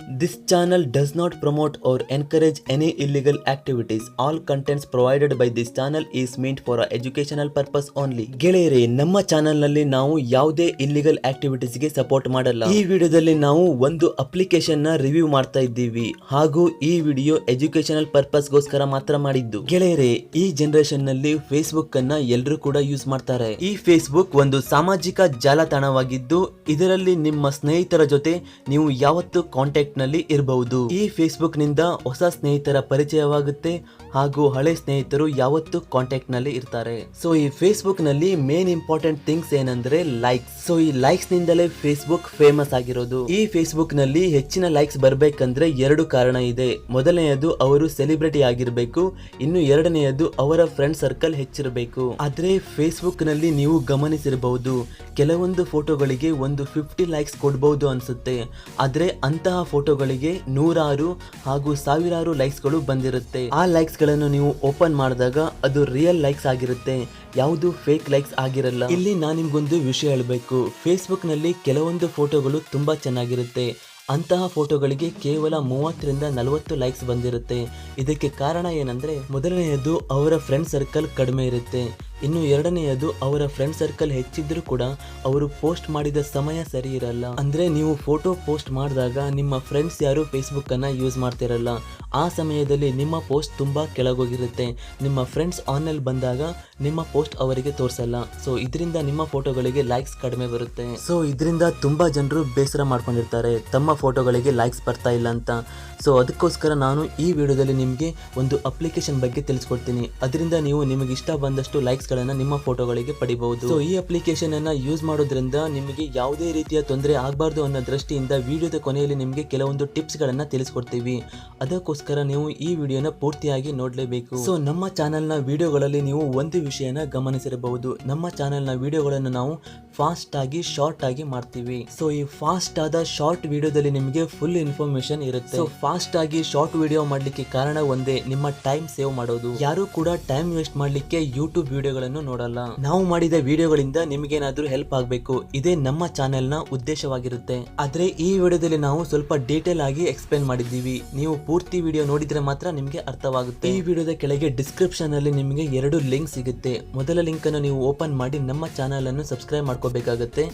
This channel does not promote or encourage any illegal activities. All contents provided by this channel is meant for a educational purpose only. ಗೆಳೆಯರೇ, ನಮ್ಮ ಚಾನೆಲ್ನಲ್ಲಿ ನಾವು ಯಾವುದೇ illegal ಆಕ್ಟಿವಿಟೀಸ್ಗೆ support ಮಾಡಲ್ಲ ಈ ವಿಡಿಯೋದಲ್ಲಿ ನಾವು ಒಂದು ಅಪ್ಲಿಕೇಶನ್ನ ರಿವ್ಯೂ ಮಾಡ್ತಾ ಇದ್ದೀವಿ ಹಾಗೂ ಈ ವಿಡಿಯೋ ಎಜುಕೇಶನಲ್ ಪರ್ಪಸ್ ಗೋಸ್ಕರ ಮಾತ್ರ ಮಾಡಿದ್ದು ಗೆಳೆಯರೇ, ಈ ಜನರೇಷನ್ನಲ್ಲಿ ಫೇಸ್ಬುಕ್ ಅನ್ನ ಎಲ್ಲರೂ ಕೂಡ ಯೂಸ್ ಮಾಡ್ತಾರೆ ಈ ಫೇಸ್ಬುಕ್ ಒಂದು ಸಾಮಾಜಿಕ ಜಾಲತಾಣವಾಗಿದ್ದು, ಇದರಲ್ಲಿ ನಿಮ್ಮ ಸ್ನೇಹಿತರ ಜೊತೆ ನೀವು ಯಾವತ್ತು ಕಾಂಟ್ಯಾಕ್ಟ್ ನಲ್ಲಿ ಇರಬಹುದು. ಈ ಫೇಸ್ಬುಕ್ನಿಂದ ಹೊಸ ಸ್ನೇಹಿತರ ಪರಿಚಯವಾಗುತ್ತೆ. ಹಾಗೂ ಹಳೆ ಸ್ನೇಹಿತರು ಯಾವತ್ತು ಕಾಂಟ್ಯಾಕ್ಟ್ನಲ್ಲಿ ಇರ್ತಾರೆ. ಸೊ ಈ ಫೇಸ್ಬುಕ್ನಲ್ಲಿ ಮೇನ್ ಇಂಪಾರ್ಟೆಂಟ್ ಥಿಂಗ್ಸ್ ಏನಂದ್ರೆ ಲೈಕ್ಸ್ ಸೊ ಈ ಲೈಕ್ಸ್ ನಿಂದಲೇ ಫೇಸ್ಬುಕ್ ಫೇಮಸ್ ಆಗಿರೋದು. ಈ ಫೇಸ್ಬುಕ್ನಲ್ಲಿ ಹೆಚ್ಚಿನ ಲೈಕ್ಸ್ ಬರಬೇಕಂದ್ರೆ ಎರಡು ಕಾರಣ ಇದೆ. ಮೊದಲನೆಯದು ಅವರು ಸೆಲೆಬ್ರಿಟಿ ಆಗಿರ್ಬೇಕು. ಇನ್ನು ಎರಡನೆಯದು ಅವರ ಫ್ರೆಂಡ್ ಸರ್ಕಲ್ ಹೆಚ್ಚಿರಬೇಕು. ಆದ್ರೆ ಫೇಸ್ಬುಕ್ನಲ್ಲಿ ನೀವು ಗಮನಿಸಿರಬಹುದು. ಕೆಲವೊಂದು ಫೋಟೋಗಳಿಗೆ ಒಂದು ಫಿಫ್ಟಿ ಲೈಕ್ಸ್ ಕೊಡಬಹುದು ಅನ್ಸುತ್ತೆ. ಆದ್ರೆ ಅಂತಹ ಫೋಟೋಗಳಿಗೆ ನೂರಾರು ಹಾಗೂ ಸಾವಿರಾರು ಲೈಕ್ಸ್ಗಳು ಬಂದಿರುತ್ತೆ. ಆ ಲೈಕ್ಸ್ ಗಳನ್ನು ನೀವು ಓಪನ್ ಮಾಡಿದಾಗ ಅದು ರಿಯಲ್ ಲೈಕ್ಸ್ ಆಗಿರುತ್ತೆ. ಯಾವುದು ಫೇಕ್ ಲೈಕ್ಸ್ ಆಗಿರಲ್ಲ. ಇಲ್ಲಿ ನಾನು ನಿಮ್ಗೊಂದು ವಿಷಯ ಹೇಳಬೇಕು. ಫೇಸ್ಬುಕ್ನಲ್ಲಿ ಕೆಲವೊಂದು ಫೋಟೋಗಳು ತುಂಬಾ ಚೆನ್ನಾಗಿರುತ್ತೆ. ಅಂತಹ ಫೋಟೋಗಳಿಗೆ ಕೇವಲ ಮೂವತ್ತರಿಂದ ನಲವತ್ತು ಲೈಕ್ಸ್ ಬಂದಿರುತ್ತೆ. ಇದಕ್ಕೆ ಕಾರಣ ಏನಂದ್ರೆ, ಮೊದಲನೆಯದು ಅವರ ಫ್ರೆಂಡ್ ಸರ್ಕಲ್ ಕಡಿಮೆ ಇರುತ್ತೆ. ಇನ್ನು ಎರಡನೆಯದು, ಅವರ ಫ್ರೆಂಡ್ ಸರ್ಕಲ್ ಹೆಚ್ಚಿದ್ರೂ ಕೂಡ ಅವರು ಪೋಸ್ಟ್ ಮಾಡಿದ ಸಮಯ ಸರಿ ಇರಲ್ಲ. ಅಂದ್ರೆ ನೀವು ಫೋಟೋ ಪೋಸ್ಟ್ ಮಾಡಿದಾಗ ನಿಮ್ಮ ಫ್ರೆಂಡ್ಸ್ ಯಾರು ಫೇಸ್ಬುಕ್ ಅನ್ನ ಯೂಸ್ ಮಾಡ್ತಿರಲ್ಲ. ಆ ಸಮಯದಲ್ಲಿ ನಿಮ್ಮ ಪೋಸ್ಟ್ ತುಂಬಾ ಕೆಳಗೋಗಿರುತ್ತೆ. ನಿಮ್ಮ ಫ್ರೆಂಡ್ಸ್ ಆನ್ಲೈನ್ ಬಂದಾಗ ನಿಮ್ಮ ಪೋಸ್ಟ್ ಅವರಿಗೆ ತೋರಿಸಲ್ಲ. ಸೊ ಇದರಿಂದ ನಿಮ್ಮ ಫೋಟೋಗಳಿಗೆ ಲೈಕ್ಸ್ ಕಡಿಮೆ ಬರುತ್ತೆ. ಸೊ ಇದರಿಂದ ತುಂಬಾ ಜನರು ಬೇಸರ ಮಾಡ್ಕೊಂಡಿರ್ತಾರೆ. ತಮ್ಮ ಫೋಟೋಗಳಿಗೆ ಲೈಕ್ಸ್ ಬರ್ತಾ ಇಲ್ಲ ಅಂತ. ಸೊ ಅದಕ್ಕೋಸ್ಕರ ನಾನು ಈ ವಿಡಿಯೋದಲ್ಲಿ ನಿಮಗೆ ಒಂದು ಅಪ್ಲಿಕೇಶನ್ ಬಗ್ಗೆ ತಿಳಿಸ್ಕೊಡ್ತೀನಿ. ಅದರಿಂದ ನೀವು ನಿಮಗೆ ಇಷ್ಟ ಬಂದಷ್ಟು ಲೈಕ್ಸ್ಗಳನ್ನು ನಿಮ್ಮ ಫೋಟೋಗಳಿಗೆ ಪಡಿಬಹುದು. ಈ ಅಪ್ಲಿಕೇಶನ್ ಅನ್ನ ಯೂಸ್ ಮಾಡೋದ್ರಿಂದ ನಿಮಗೆ ಯಾವುದೇ ರೀತಿಯ ತೊಂದರೆ ಆಗಬಾರ್ದು ಅನ್ನೋ ದೃಷ್ಟಿಯಿಂದ ವಿಡಿಯೋದ ಕೊನೆಯಲ್ಲಿ ನಿಮಗೆ ಕೆಲವೊಂದು ಟಿಪ್ಸ್ ಗಳನ್ನ ತಿಳಿಸ್ಕೊಡ್ತೀವಿ. ಅದಕ್ಕೋಸ್ಕರ ನೀವು ಈ ವಿಡಿಯೋನ ಪೂರ್ತಿಯಾಗಿ ನೋಡಲೇಬೇಕು. ಸೊ ನಮ್ಮ ಚಾನೆಲ್ನ ವಿಡಿಯೋಗಳಲ್ಲಿ ನೀವು ಒಂದು ವಿಷಯನ ಗಮನಿಸಿರಬಹುದು. ನಮ್ಮ ಚಾನೆಲ್ನ ವಿಡಿಯೋಗಳನ್ನು ನಾವು ಫಾಸ್ಟ್ ಆಗಿ ಶಾರ್ಟ್ ಆಗಿ ಮಾಡ್ತೀವಿ. ಸೊ ಈ ಫಾಸ್ಟ್ ಆದ ಶಾರ್ಟ್ ವಿಡಿಯೋದಲ್ಲಿ ನಿಮಗೆ ಫುಲ್ ಇನ್ಫಾರ್ಮೇಶನ್ ಇರುತ್ತೆ. ಸೊ ಫಾಸ್ಟ್ ಆಗಿ ಶಾರ್ಟ್ ವಿಡಿಯೋ ಮಾಡ್ಲಿಕ್ಕೆ ಕಾರಣ ಒಂದೇ, ನಿಮ್ಮ ಟೈಮ್ ಸೇವ್ ಮಾಡೋದು. ಯಾರು ಕೂಡ ಟೈಮ್ ವೇಸ್ಟ್ ಮಾಡ್ಲಿಕ್ಕೆ ಯೂಟ್ಯೂಬ್ ವಿಡಿಯೋಗಳನ್ನು ನೋಡಲ್ಲ. ನಾವು ಮಾಡಿದ ವಿಡಿಯೋಗಳಿಂದ ನಿಮಗೇನಾದ್ರೂ ಹೆಲ್ಪ್ ಆಗಬೇಕು. ಇದೇ ನಮ್ಮ ಚಾನೆಲ್ನ ಉದ್ದೇಶವಾಗಿರುತ್ತೆ. ಆದ್ರೆ ಈ ವಿಡಿಯೋದಲ್ಲಿ ನಾವು ಸ್ವಲ್ಪ ಡೀಟೇಲ್ ಆಗಿ ಎಕ್ಸ್ಪ್ಲೇನ್ ಮಾಡಿದ್ದೀವಿ. ನೀವು ಪೂರ್ತಿ ವಿಡಿಯೋ ನೋಡಿದ್ರೆ ಮಾತ್ರ ನಿಮಗೆ ಅರ್ಥವಾಗುತ್ತೆ. ಈ ವಿಡಿಯೋದ ಕೆಳಗೆ ಡಿಸ್ಕ್ರಿಪ್ಷನ್ ಅಲ್ಲಿ ನಿಮಗೆ ಎರಡು ಲಿಂಕ್ ಸಿಗುತ್ತೆ. ಮೊದಲ ಲಿಂಕ್ ಅನ್ನು ನೀವು ಓಪನ್ ಮಾಡಿ ನಮ್ಮ ಚಾನೆಲ್ ಅನ್ನು ಸಬ್ಸ್ಕ್ರೈಬ್ ಮಾಡ್ಕೋಬೇಕಾಗುತ್ತೆ.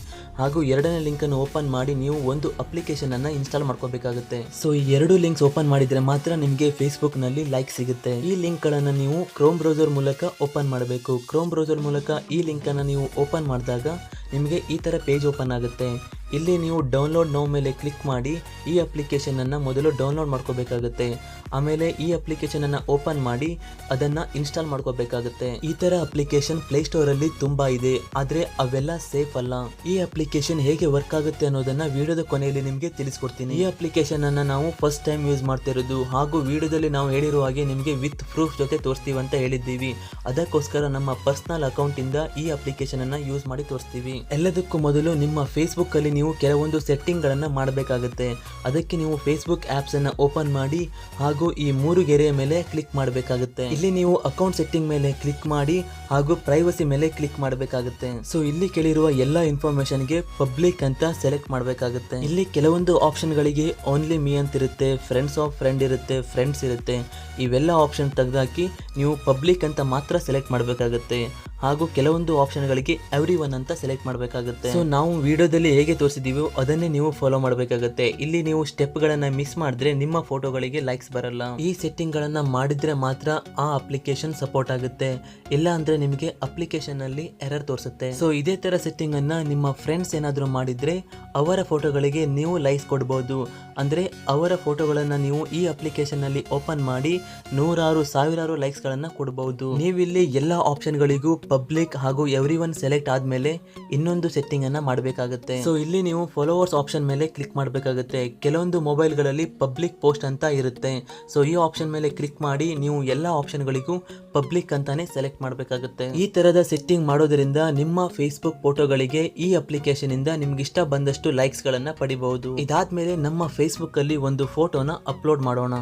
ಹಾಗೂ ಎರಡನೇ ಲಿಂಕ್ ಅನ್ನು ಓಪನ್ ಮಾಡಿ ನೀವು ಒಂದು ಅಪ್ಲಿಕೇಶನ್ ಅನ್ನ ಇನ್ಸ್ಟಾಲ್ ಮಾಡ್ಕೋಬೇಕಾಗುತ್ತೆ. ಸೊ ಈ ಎರಡು ಲಿಂಕ್ಸ್ ಓಪನ್ ಮಾಡಿದ್ರೆ ಮಾತ್ರ ನಿಮಗೆ ಫೇಸ್ಬುಕ್ನಲ್ಲಿ ಲೈಕ್ ಸಿಗುತ್ತೆ. ಈ ಲಿಂಕ್ ಗಳನ್ನ ನೀವು ಕ್ರೋಮ್ ಬ್ರೌಸರ್ ಮೂಲಕ ಓಪನ್ ಮಾಡಬೇಕು. ಕ್ರೋಮ್ ಬ್ರೌಸರ್ ಮೂಲಕ ಈ ಲಿಂಕ್ ಅನ್ನ ನೀವು ಓಪನ್ ಮಾಡಿದಾಗ ನಿಮಗೆ ಈ ತರ ಪೇಜ್ ಓಪನ್ ಆಗುತ್ತೆ. ಇಲ್ಲಿ ನೀವು ಡೌನ್ಲೋಡ್ ನೋ ಮೇಲೆ ಕ್ಲಿಕ್ ಮಾಡಿ ಈ ಅಪ್ಲಿಕೇಶನ್ ಅನ್ನ ಮೊದಲು ಡೌನ್ಲೋಡ್ ಮಾಡ್ಕೋಬೇಕಾಗುತ್ತೆ. ಆಮೇಲೆ ಈ ಅಪ್ಲಿಕೇಶನ್ ಅನ್ನ ಓಪನ್ ಮಾಡಿ ಅದನ್ನ ಇನ್ಸ್ಟಾಲ್ ಮಾಡ್ಕೋಬೇಕಾಗುತ್ತೆ. ಈ ತರ ಅಪ್ಲಿಕೇಶನ್ ಪ್ಲೇಸ್ಟೋರಲ್ಲಿ ತುಂಬಾ ಇದೆ. ಆದರೆ ಅವೆಲ್ಲ ಸೇಫ್ ಅಲ್ಲ. ಈ ಅಪ್ಲಿಕೇಶನ್ ಹೇಗೆ ವರ್ಕ್ ಆಗುತ್ತೆ ಅನ್ನೋದನ್ನ ವಿಡಿಯೋದ ಕೊನೆಯಲ್ಲಿ ನಿಮಗೆ ತಿಳಿಸ್ಕೊಡ್ತೀನಿ. ಈ ಅಪ್ಲಿಕೇಶನ್ ಅನ್ನ ನಾವು ಫಸ್ಟ್ ಟೈಮ್ ಯೂಸ್ ಮಾಡ್ತಿರೋದು ಹಾಗೂ ವಿಡಿಯೋದಲ್ಲಿ ನಾವು ಹೇಳಿರುವ ಹಾಗೆ ನಿಮಗೆ ವಿತ್ ಪ್ರೂಫ್ ಜೊತೆ ತೋರಿಸ್ತೀವಿ ಅಂತ ಹೇಳಿದ್ದೀವಿ. ಅದಕ್ಕೋಸ್ಕರ ನಮ್ಮ ಪರ್ಸನಲ್ ಅಕೌಂಟ್ ಇಂದ ಈ ಅಪ್ಲಿಕೇಶನ್ ಅನ್ನ ಯೂಸ್ ಮಾಡಿ ತೋರಿಸ್ತೀವಿ. ಎಲ್ಲದಕ್ಕೂ ಮೊದಲು ನಿಮ್ಮ ಫೇಸ್ಬುಕ್ ಅಲ್ಲಿ ನೀವು ಕೆಲವೊಂದು ಸೆಟ್ಟಿಂಗ್ ಗಳನ್ನ ಮಾಡಬೇಕಾಗುತ್ತೆ. ಅದಕ್ಕೆ ನೀವು ಫೇಸ್ಬುಕ್ ಆಪ್ಸ್ ಅನ್ನ ಓಪನ್ ಮಾಡಿ ಹಾಗೂ ಈ ಮೂರು ಗೆರೆಯ ಮೇಲೆ ಕ್ಲಿಕ್ ಮಾಡಬೇಕಾಗುತ್ತೆ. ಇಲ್ಲಿ ನೀವು ಅಕೌಂಟ್ ಸೆಟ್ಟಿಂಗ್ ಮೇಲೆ ಕ್ಲಿಕ್ ಮಾಡಿ ಹಾಗೂ ಪ್ರೈವಸಿ ಮೇಲೆ ಕ್ಲಿಕ್ ಮಾಡಬೇಕಾಗುತ್ತೆ. ಸೊ ಇಲ್ಲಿ ಕೇಳಿರುವ ಎಲ್ಲ ಇನ್ಫಾರ್ಮೇಶನ್ಗೆ ಪಬ್ಲಿಕ್ ಅಂತ ಸೆಲೆಕ್ಟ್ ಮಾಡಬೇಕಾಗುತ್ತೆ. ಇಲ್ಲಿ ಕೆಲವೊಂದು ಆಪ್ಷನ್ ಗಳಿಗೆ ಓನ್ಲಿ ಮೀ ಅಂತ ಇರುತ್ತೆ ಫ್ರೆಂಡ್ಸ್ ಆಫ್ ಫ್ರೆಂಡ್ ಇರುತ್ತೆ ಫ್ರೆಂಡ್ಸ್ ಇರುತ್ತೆ. ಇವೆಲ್ಲ ಆಪ್ಷನ್ ತೆಗೆದಾಕಿ ನೀವು ಪಬ್ಲಿಕ್ ಅಂತ ಮಾತ್ರ ಸೆಲೆಕ್ಟ್ ಮಾಡಬೇಕಾಗುತ್ತೆ. ಹಾಗೂ ಕೆಲವೊಂದು ಆಪ್ಷನ್ಗಳಿಗೆ ಎವ್ರಿ ಒನ್ ಅಂತ ಸೆಲೆಕ್ಟ್ ಮಾಡಬೇಕಾಗುತ್ತೆ. ಸೊ ನಾವು ವಿಡಿಯೋದಲ್ಲಿ ಹೇಗೆ ತೋರಿಸಿದೀವೋ ಅದನ್ನೇ ನೀವು ಫಾಲೋ ಮಾಡಬೇಕಾಗುತ್ತೆ. ಇಲ್ಲಿ ನೀವು ಸ್ಟೆಪ್ ಗಳನ್ನ ಮಿಸ್ ಮಾಡಿದ್ರೆ ನಿಮ್ಮ ಫೋಟೋಗಳಿಗೆ ಲೈಕ್ಸ್ ಬರಲ್ಲ. ಈ ಸೆಟ್ಟಿಂಗ್ ಗಳನ್ನ ಮಾಡಿದ್ರೆ ಮಾತ್ರ ಆ ಅಪ್ಲಿಕೇಶನ್ ಸಪೋರ್ಟ್ ಆಗುತ್ತೆ. ಇಲ್ಲ ಅಂದ್ರೆ ನಿಮಗೆ ಅಪ್ಲಿಕೇಶನ್ ಅಲ್ಲಿ ಎರರ್ ತೋರಿಸುತ್ತೆ. ಸೊ ಇದೇ ತರ ಸೆಟ್ಟಿಂಗ್ ಅನ್ನ ನಿಮ್ಮ ಫ್ರೆಂಡ್ಸ್ ಏನಾದರೂ ಮಾಡಿದ್ರೆ ಅವರ ಫೋಟೋಗಳಿಗೆ ನೀವು ಲೈಕ್ಸ್ ಕೊಡಬಹುದು ಅಂದ್ರೆ ಅವರ ಫೋಟೋಗಳನ್ನ ನೀವು ಈ ಅಪ್ಲಿಕೇಶನ್ನಲ್ಲಿ ಓಪನ್ ಮಾಡಿ ನೂರಾರು, ಸಾವಿರಾರು ಲೈಕ್ಸ್ ಗಳನ್ನ ಕೊಡಬಹುದು ನೀವಿಲ್ಲಿ ಎಲ್ಲ ಆಪ್ಷನ್ ಗಳಿಗೂ ಪಬ್ಲಿಕ್ ಹಾಗೂ ಎವ್ರಿ ಒನ್ ಸೆಲೆಕ್ಟ್ ಆದ್ಮೇಲೆ ಇನ್ನೊಂದು ಸೆಟ್ಟಿಂಗ್ ಅನ್ನ ಮಾಡಬೇಕಾಗುತ್ತೆ. ಸೊ ಇಲ್ಲಿ ನೀವು ಫಾಲೋವರ್ಸ್ ಆಪ್ಷನ್ ಮೇಲೆ ಕ್ಲಿಕ್ ಮಾಡಬೇಕಾಗುತ್ತೆ. ಕೆಲವೊಂದು ಮೊಬೈಲ್ಗಳಲ್ಲಿ ಪಬ್ಲಿಕ್ ಪೋಸ್ಟ್ ಅಂತ ಇರುತ್ತೆ. ಸೊ ಈ ಆಪ್ಷನ್ ಮೇಲೆ ಕ್ಲಿಕ್ ಮಾಡಿ ನೀವು ಎಲ್ಲ ಆಪ್ಷನ್ಗಳಿಗೂ ಪಬ್ಲಿಕ್ ಅಂತಾನೆ ಸೆಲೆಕ್ಟ್ ಮಾಡಬೇಕಾಗುತ್ತೆ. ಈ ತರದ ಸೆಟ್ಟಿಂಗ್ ಮಾಡೋದ್ರಿಂದ ನಿಮ್ಮ ಫೇಸ್ಬುಕ್ ಫೋಟೋಗಳಿಗೆ ಈ ಅಪ್ಲಿಕೇಶನ್ ಇಂದ ನಿಮ್ಗೆ ಇಷ್ಟ ಬಂದಷ್ಟು ಲೈಕ್ಸ್ ಗಳನ್ನ ಪಡಿಬಹುದು. ಇದಾದ್ಮೇಲೆ ನಮ್ಮ ಫೇಸ್ಬುಕ್ ಅಲ್ಲಿ ಒಂದು ಫೋಟೋನ ಅಪ್ಲೋಡ್ ಮಾಡೋಣ.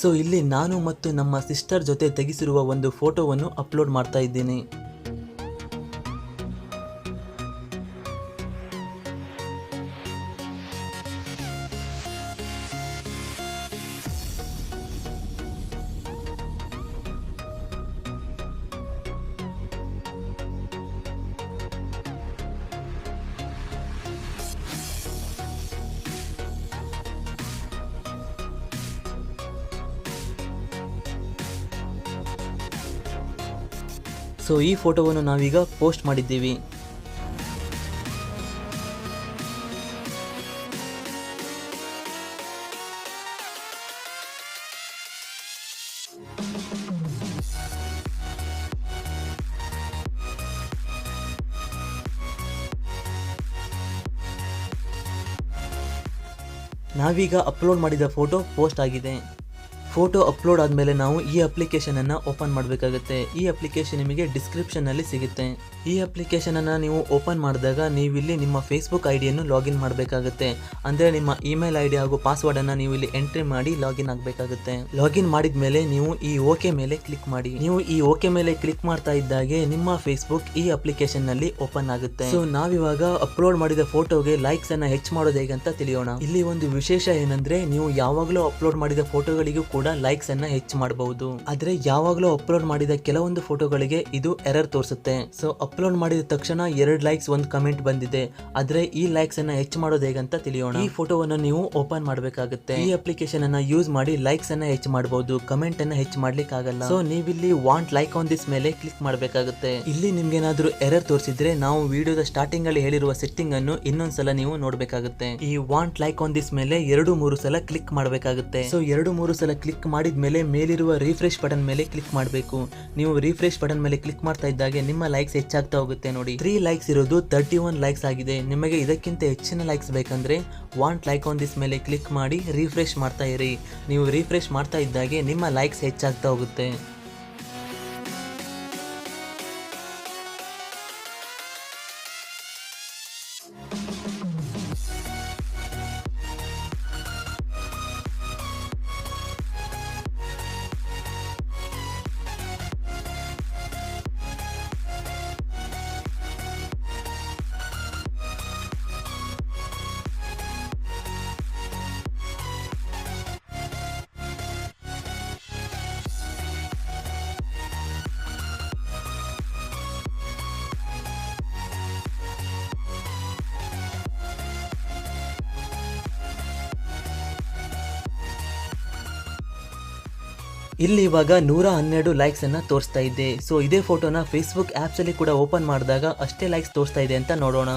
ಸೊ ಇಲ್ಲಿ ನಾನು ಮತ್ತು ನಮ್ಮ ಸಿಸ್ಟರ್ ಜೊತೆ ತೆಗೆಸಿರುವ ಒಂದು ಫೋಟೋವನ್ನು ಅಪ್ಲೋಡ್ ಮಾಡ್ತಾ ಇದ್ದೀನಿ. ಸೊ ಈ ಫೋಟೋವನ್ನು ನಾವೀಗ ಪೋಸ್ಟ್ ಮಾಡಿದ್ದೀವಿ. ನಾವೀಗ ಅಪ್ಲೋಡ್ ಮಾಡಿದ ಫೋಟೋ ಪೋಸ್ಟ್ ಆಗಿದೆ. ಫೋಟೋ ಅಪ್ಲೋಡ್ ಆದಮೇಲೆ ನಾವು ಈ ಅಪ್ಲಿಕೇಶನ್ ಅನ್ನ ಓಪನ್ ಮಾಡಬೇಕಾಗುತ್ತೆ. ಈ ಅಪ್ಲಿಕೇಶನ್ ನಿಮಗೆ ಡಿಸ್ಕ್ರಿಪ್ಷನ್ ಅಲ್ಲಿ ಸಿಗುತ್ತೆ. ಈ ಅಪ್ಲಿಕೇಶನ್ ಅನ್ನ ನೀವು ಓಪನ್ ಮಾಡಿದಾಗ ನೀವು ಇಲ್ಲಿ ನಿಮ್ಮ ಫೇಸ್ಬುಕ್ ಐಡಿಯನ್ನು ಲಾಗಿನ್ ಮಾಡಬೇಕಾಗುತ್ತೆ. ಅಂದ್ರೆ ನಿಮ್ಮ ಇಮೇಲ್ ಐಡಿ ಹಾಗೂ ಪಾಸ್ವರ್ಡನ್ನು ನೀವು ಇಲ್ಲಿ ಎಂಟ್ರಿ ಮಾಡಿ ಲಾಗಿನ್ ಆಗಬೇಕಾಗುತ್ತೆ. ಲಾಗಿನ್ ಮಾಡಿದ ಮೇಲೆ ನೀವು ಈ ಓಕೆ ಮೇಲೆ ಕ್ಲಿಕ್ ಮಾಡಿ. ನೀವು ಈ ಓಕೆ ಮೇಲೆ ಕ್ಲಿಕ್ ಮಾಡ್ತಾ ಇದ್ದಾಗೆ ನಿಮ್ಮ ಫೇಸ್ಬುಕ್ ಈ ಅಪ್ಲಿಕೇಶನ್ನಲ್ಲಿ ಓಪನ್ ಆಗುತ್ತೆ. ಸೊ ನಾವಿವಾಗ ಅಪ್ಲೋಡ್ ಮಾಡಿದ ಫೋಟೋಗೆ ಲೈಕ್ಸ್ ಅನ್ನ ಹೆಚ್ಚು ಮಾಡೋದು ಹೇಗೆ ಅಂತ ತಿಳಿಯೋಣ. ಇಲ್ಲಿ ಒಂದು ವಿಶೇಷ ಏನಂದ್ರೆ, ನೀವು ಯಾವಾಗಲೂ ಅಪ್ಲೋಡ್ ಮಾಡಿದ ಫೋಟೋಗಳಿಗೂ ಕೂಡ ಲೈಕ್ಸ್ ಅನ್ನ ಹೆಚ್ಚು ಮಾಡಬಹುದು. ಆದ್ರೆ ಯಾವಾಗಲೂ ಅಪ್ಲೋಡ್ ಮಾಡಿದ ಕೆಲವೊಂದು ಫೋಟೋಗಳಿಗೆ ಇದು ಎರರ್ ತೋರಿಸುತ್ತೆ. ಸೊ ಅಪ್ಲೋಡ್ ಮಾಡಿದ ತಕ್ಷಣ ಎರಡು ಲೈಕ್ಸ್ ಒಂದು ಕಮೆಂಟ್ ಬಂದಿದೆ. ಆದ್ರೆ ಈ ಲೈಕ್ಸ್ ಅನ್ನ ಹೆಚ್ಚು ಮಾಡೋದು ಹೇಗಂತ ತಿಳಿಯೋಣ. ಈ ಫೋಟೋವನ್ನು ನೀವು ಓಪನ್ ಮಾಡಬೇಕಾಗುತ್ತೆ. ಈ ಅಪ್ಲಿಕೇಶನ್ ಅನ್ನ ಯೂಸ್ ಮಾಡಿ ಲೈಕ್ಸ್ ಅನ್ನ ಹೆಚ್ಚು ಮಾಡಬಹುದು ಕಮೆಂಟ್ ಅನ್ನ ಹೆಚ್ಚು ಮಾಡ್ಲಿಕ್ಕೆ ಆಗಲ್ಲ ಸೊ ನೀವಿಲ್ಲಿ ವಾಂಟ್ ಲೈಕ್ ಆನ್ ದಿಸ್ ಮೇಲೆ ಕ್ಲಿಕ್ ಮಾಡಬೇಕಾಗುತ್ತೆ. ಇಲ್ಲಿ ನಿಮ್ಗೆ ಏನಾದ್ರೂ ಎರರ್ ತೋರಿಸಿದ್ರೆ ನಾವು ವಿಡಿಯೋದ ಸ್ಟಾರ್ಟಿಂಗ್ ಅಲ್ಲಿ ಹೇಳಿರುವ ಸೆಟ್ಟಿಂಗ್ ಅನ್ನು ಇನ್ನೊಂದ್ಸಲ ನೀವು ನೋಡಬೇಕಾಗುತ್ತೆ. ಈ ವಾಂಟ್ ಲೈಕ್ ಆನ್ ದಿಸ್ ಮೇಲೆ ಎರಡು ಮೂರು ಸಲ ಕ್ಲಿಕ್ ಮಾಡಬೇಕಾಗುತ್ತೆ. ಸೊ ಎರಡು ಮೂರು ಸಲ ಮಾಡಿದ ಮೇಲೆ ಮೇಲಿರುವ ರಿಫ್ರೆಶ್ ಬಟನ್ ಮೇಲೆ ಕ್ಲಿಕ್ ಮಾಡಬೇಕು. ನೀವು ರಿಫ್ರೆಶ್ ಬಟನ್ ಮೇಲೆ ಕ್ಲಿಕ್ ಮಾಡ್ತಾ ಇದ್ದಾಗೆ ನಿಮ್ಮ ಲೈಕ್ಸ್ ಹೆಚ್ಚಾಗ್ತಾ ಹೋಗುತ್ತೆ ನೋಡಿ. ತ್ರೀ ಲೈಕ್ಸ್ ಇರೋದು ತರ್ಟಿ ಒನ್ ಲೈಕ್ಸ್ ಆಗಿದೆ. ನಿಮಗೆ ಇದಕ್ಕಿಂತ ಹೆಚ್ಚಿನ ಲೈಕ್ಸ್ ಬೇಕಂದ್ರೆ ವಾಂಟ್ ಲೈಕ್ ಆನ್ ದಿಸ್ ಮೇಲೆ ಕ್ಲಿಕ್ ಮಾಡಿ ರಿಫ್ರೆಶ್ ಮಾಡ್ತಾ ಇರಿ. ನೀವು ರಿಫ್ರೆಶ್ ಮಾಡ್ತಾ ಇದ್ದಾಗೆ ನಿಮ್ಮ ಲೈಕ್ಸ್ ಹೆಚ್ಚಾಗ್ತಾ ಹೋಗುತ್ತೆ. ಇಲ್ಲಿ ಇವಾಗ ನೂರ ಹನ್ನೆರಡು ಲೈಕ್ಸ್ ಅನ್ನ ತೋರಿಸ್ತಾ ಇದೆ ಸೊ ಇದೇ ಫೋಟೋನ ಫೇಸ್ಬುಕ್ ಆಪ್ಸ್ ಅಲ್ಲಿ ಕೂಡ ಓಪನ್ ಮಾಡಿದಾಗ ಅಷ್ಟೇ ಲೈಕ್ಸ್ ತೋರಿಸ್ತಾ ಇದೆ ಅಂತ ನೋಡೋಣ.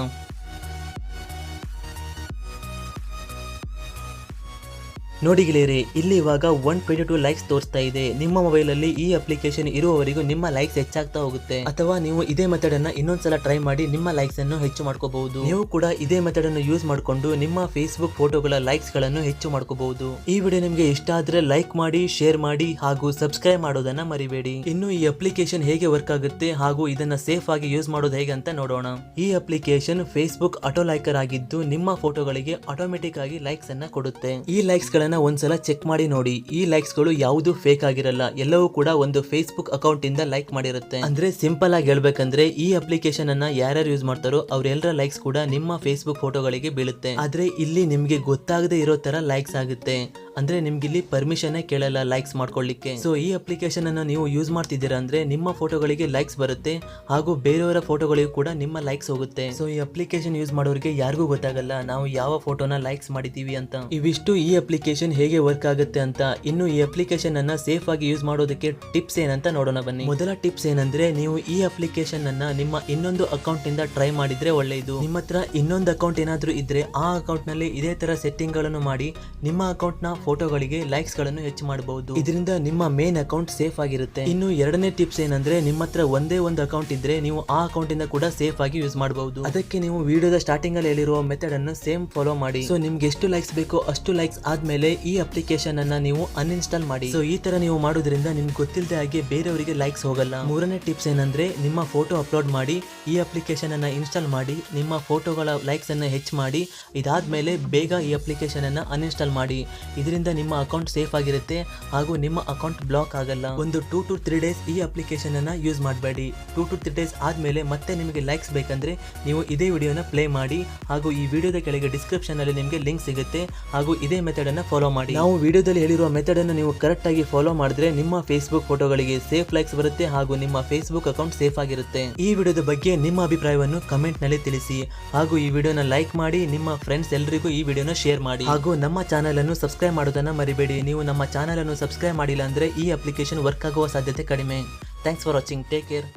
ನೋಡಿ ಗೆಳೆಯರೆ, ಇಲ್ಲಿ ಇವಾಗ ಒನ್ ಟ್ವೆಂಟಿ ಟೂ ಲೈಕ್ಸ್ ತೋರಿಸ್ತಾ ಇದೆ. ನಿಮ್ಮ ಮೊಬೈಲ್ ಅಲ್ಲಿ ಈ ಅಪ್ಲಿಕೇಶನ್ ಇರುವವರೆಗೂ ನಿಮ್ಮ ಲೈಕ್ಸ್ ಹೆಚ್ಚಾಗ್ತಾ ಹೋಗುತ್ತೆ. ಅಥವಾ ನೀವು ಇದೇ ಮೆಥಡ್ ಅನ್ನ ಇನ್ನೊಂದ್ಸಲ ಟ್ರೈ ಮಾಡಿ ನಿಮ್ಮ ಲೈಕ್ಸ್ ಅನ್ನು ಹೆಚ್ಚು ಮಾಡ್ಕೋಬಹುದು. ನೀವು ಕೂಡ ಇದೇ ಮೆಥಡ್ ಅನ್ನು ಯೂಸ್ ಮಾಡಿಕೊಂಡು ನಿಮ್ಮ ಫೇಸ್ಬುಕ್ ಫೋಟೋಗಳ ಲೈಕ್ಸ್ಗಳನ್ನು ಹೆಚ್ಚು ಮಾಡ್ಕೋಬಹುದು. ಈ ವಿಡಿಯೋ ನಿಮಗೆ ಇಷ್ಟ ಆದ್ರೆ ಲೈಕ್ ಮಾಡಿ ಶೇರ್ ಮಾಡಿ ಹಾಗೂ ಸಬ್ಸ್ಕ್ರೈಬ್ ಮಾಡೋದನ್ನ ಮರಿಬೇಡಿ. ಇನ್ನು ಈ ಅಪ್ಲಿಕೇಶನ್ ಹೇಗೆ ವರ್ಕ್ ಆಗುತ್ತೆ ಹಾಗೂ ಇದನ್ನ ಸೇಫ್ ಆಗಿ ಯೂಸ್ ಮಾಡೋದು ಹೇಗೆ ಅಂತ ನೋಡೋಣ. ಈ ಅಪ್ಲಿಕೇಶನ್ ಫೇಸ್ಬುಕ್ ಆಟೋ ಲೈಕರ್ ಆಗಿದ್ದು ನಿಮ್ಮ ಫೋಟೋಗಳಿಗೆ ಆಟೋಮೆಟಿಕ್ ಆಗಿ ಲೈಕ್ಸ್ ಅನ್ನ ಕೊಡುತ್ತೆ. ಈ ಲೈಕ್ಸ್ ಗಳನ್ನ ಒಂದ್ಸಲ ಚೆಕ್ ಮಾಡಿ ನೋಡಿ. ಈ ಲೈಕ್ಸ್ಗಳು ಯಾವುದು ಫೇಕ್ ಆಗಿರಲ್ಲ. ಎಲ್ಲವೂ ಕೂಡ ಒಂದು ಫೇಸ್ಬುಕ್ ಅಕೌಂಟ್ ಇಂದ ಲೈಕ್ ಮಾಡಿರುತ್ತೆ. ಅಂದ್ರೆ ಸಿಂಪಲ್ ಆಗಿ ಹೇಳ್ಬೇಕಂದ್ರೆ, ಈ ಅಪ್ಲಿಕೇಶನ್ ಅನ್ನ ಯಾರ್ಯಾರು ಯೂಸ್ ಮಾಡ್ತಾರೋ ಅವರೆಲ್ಲರ ಲೈಕ್ಸ್ ಕೂಡ ನಿಮ್ಮ ಫೇಸ್ಬುಕ್ ಫೋಟೋಗಳಿಗೆ ಬೀಳುತ್ತೆ. ಆದ್ರೆ ಇಲ್ಲಿ ನಿಮ್ಗೆ ಗೊತ್ತಾಗದೆ ಇರೋ ತರ ಲೈಕ್ಸ್ ಆಗುತ್ತೆ. ಅಂದ್ರೆ ನಿಮ್ಗೆ ಇಲ್ಲಿ ಪರ್ಮಿಷನ್ ಕೇಳಲ್ಲ ಲೈಕ್ಸ್ ಮಾಡ್ಕೊಳ್ಳಿಕ್ಕೆ ಸೊ ಈ ಅಪ್ಲಿಕೇಶನ್ ಅನ್ನು ನೀವು ಯೂಸ್ ಮಾಡ್ತಿದ್ದೀರಾ ಅಂದ್ರೆ ನಿಮ್ಮ ಫೋಟೋಗಳಿಗೆ ಲೈಕ್ಸ್ ಬರುತ್ತೆ ಹಾಗೂ ಬೇರೆಯವರ ಫೋಟೋಗಳಿಗೂ ಕೂಡ ನಿಮ್ಮ ಲೈಕ್ಸ್ ಹೋಗುತ್ತೆ. ಸೊ ಈ ಅಪ್ಲಿಕೇಶನ್ ಯೂಸ್ ಮಾಡೋರಿಗೆ ಯಾರಿಗೂ ಗೊತ್ತಾಗಲ್ಲ, ನಾವು ಯಾವ ಫೋಟೋನ ಲೈಕ್ಸ್ ಮಾಡಿದೀವಿ ಅಂತ. ಇವಿಷ್ಟು ಈ ಅಪ್ಲಿಕೇಶನ್ ಹೇಗೆ ವರ್ಕ್ ಆಗುತ್ತೆ ಅಂತ. ಇನ್ನು ಈ ಅಪ್ಲಿಕೇಶನ್ ಅನ್ನ ಸೇಫ್ ಆಗಿ ಯೂಸ್ ಮಾಡೋದಕ್ಕೆ ಟಿಪ್ಸ್ ಏನಂತ ನೋಡೋಣ ಬನ್ನಿ. ಮೊದಲ ಟಿಪ್ಸ್ ಏನಂದ್ರೆ, ನೀವು ಈ ಅಪ್ಲಿಕೇಶನ್ ಅನ್ನ ನಿಮ್ಮ ಇನ್ನೊಂದು ಅಕೌಂಟ್ ಇಂದ ಟ್ರೈ ಮಾಡಿದ್ರೆ ಒಳ್ಳೆಯದು ನಿಮ್ಮ ಹತ್ರ ಇನ್ನೊಂದು ಅಕೌಂಟ್ ಏನಾದರೂ ಇದ್ರೆ, ಆ ಅಕೌಂಟ್ನಲ್ಲಿ ಇದೇ ತರ ಸೆಟ್ಟಿಂಗ್ಗಳನ್ನು ಮಾಡಿ ನಿಮ್ಮ ಅಕೌಂಟ್ನ ಫೋಟೋಗಳಿಗೆ ಲೈಕ್ಸ್ಗಳನ್ನು ಹೆಚ್ಚು ಮಾಡಬಹುದು. ಇದರಿಂದ ನಿಮ್ಮ ಮೇನ್ ಅಕೌಂಟ್ ಸೇಫ್ ಆಗಿರುತ್ತೆ. ಇನ್ನು ಎರಡನೇ ಟಿಪ್ಸ್ ಏನಂದ್ರೆ, ನಿಮ್ಮ ಹತ್ರ ಒಂದೇ ಒಂದು ಅಕೌಂಟ್ ಇದ್ರೆ ನೀವು ಆ ಅಕೌಂಟ್ ಇಂದ ಕೂಡ ಸೇಫ್ ಆಗಿ ಯೂಸ್ ಮಾಡಬಹುದು. ಅದಕ್ಕೆ ನೀವು ವಿಡಿಯೋದ ಸ್ಟಾರ್ಟಿಂಗ್ ಅಲ್ಲಿ ಹೇಳಿರುವ ಮೆಥಡ್ ಅನ್ನು ಸೇಮ್ ಫಾಲೋ ಮಾಡಿ. ಸೊ ನಿಮ್ಗೆ ಎಷ್ಟು ಲೈಕ್ಸ್ ಬೇಕೋ ಅಷ್ಟು ಲೈಕ್ಸ್ ಆದ್ಮೇಲೆ ಈ ಅಪ್ಲಿಕೇಶನ್ ಅನ್ನ ನೀವು ಅನ್ಇನ್ಸ್ಟಾಲ್ ಮಾಡಿ. ಸೊ ಈ ತರ ನೀವು ಮಾಡೋದ್ರಿಂದ ನಿಮ್ಗೆ ಗೊತ್ತಿಲ್ಲದೆ ಹಾಗೆ ಬೇರೆಯವರಿಗೆ ಲೈಕ್ಸ್ ಹೋಗಲ್ಲ. ಮೂರನೇ ಟಿಪ್ಸ್ ಏನಂದ್ರೆ, ನಿಮ್ಮ ಫೋಟೋ ಅಪ್ಲೋಡ್ ಮಾಡಿ, ಈ ಅಪ್ಲಿಕೇಶನ್ ಅನ್ನ ಇನ್ಸ್ಟಾಲ್ ಮಾಡಿ, ನಿಮ್ಮ ಫೋಟೋಗಳ ಲೈಕ್ಸ್ ಅನ್ನ ಹೆಚ್ಚು ಮಾಡಿ, ಇದಾದ್ಮೇಲೆ ಬೇಗ ಈ ಅಪ್ಲಿಕೇಶನ್ ಅನ್ನ ಅನ್ಇನ್ಸ್ಟಾಲ್ ಮಾಡಿ. ಇದರಿಂದ ನಿಮ್ಮ ಅಕೌಂಟ್ ಸೇಫ್ ಆಗಿರುತ್ತೆ ಹಾಗೂ ನಿಮ್ಮ ಅಕೌಂಟ್ ಬ್ಲಾಕ್ ಆಗಲ್ಲ. ಒಂದು ಟೂ ಟು ತ್ರೀ ಡೇಸ್ ಈ ಅಪ್ಲಿಕೇಶನ್ ಅನ್ನ ಯೂಸ್ ಮಾಡಬೇಡಿ. ಟೂ ಟು ತ್ರೀ ಡೇಸ್ ಆದ್ಮೇಲೆ ಮತ್ತೆ ನಿಮಗೆ ಲೈಕ್ಸ್ ಬೇಕಂದ್ರೆ ನೀವು ಇದೇ ವಿಡಿಯೋನ ಪ್ಲೇ ಮಾಡಿ ಹಾಗೂ ಈ ವಿಡಿಯೋದ ಕೆಳಗೆ ಡಿಸ್ಕ್ರಿಪ್ಷನ್ ಅಲ್ಲಿ ನಿಮಗೆ ಲಿಂಕ್ ಸಿಗುತ್ತೆ ಹಾಗೂ ಇದೇ ಮೆಥಡ್ ಅನ್ನ ಫಾಲೋ ಮಾಡಿ. ನಾವು ವಿಡಿಯೋದಲ್ಲಿ ಹೇಳಿರುವ ಮೆಥಡ್ ಅನ್ನು ನೀವು ಕರೆಕ್ಟ್ ಆಗಿ ಫಾಲೋ ಮಾಡಿದ್ರೆ ನಿಮ್ಮ ಫೇಸ್ಬುಕ್ ಫೋಟೋಗಳಿಗೆ ಸೇಫ್ ಲೈಕ್ಸ್ ಬರುತ್ತೆ ಹಾಗೂ ನಿಮ್ಮ ಫೇಸ್ಬುಕ್ ಅಕೌಂಟ್ ಸೇಫ್ ಆಗಿರುತ್ತೆ. ಈ ವಿಡಿಯೋದ ಬಗ್ಗೆ ನಿಮ್ಮ ಅಭಿಪ್ರಾಯವನ್ನು ಕಮೆಂಟ್ನಲ್ಲಿ ತಿಳಿಸಿ ಹಾಗೂ ಈ ವಿಡಿಯೋನ ಲೈಕ್ ಮಾಡಿ ನಿಮ್ಮ ಫ್ರೆಂಡ್ಸ್ ಎಲ್ಲರಿಗೂ ಈ ವಿಡಿಯೋನ ಶೇರ್ ಮಾಡಿ ಹಾಗೂ ನಮ್ಮ ಚಾನಲ್ ಅನ್ನು ಸಬ್ಸ್ಕ್ರೈಬ್ ಮಾಡೋದನ್ನ ಮರಿಬೇಡಿ. ನೀವು ನಮ್ಮ ಚಾನಲನ್ನು ಸಬ್ಸ್ಕ್ರೈಬ್ ಮಾಡಿಲ್ಲ ಅಂದರೆ ಈ ಅಪ್ಲಿಕೇಶನ್ ವರ್ಕ್ ಆಗುವ ಸಾಧ್ಯತೆ ಕಡಿಮೆ. Thanks for watching take care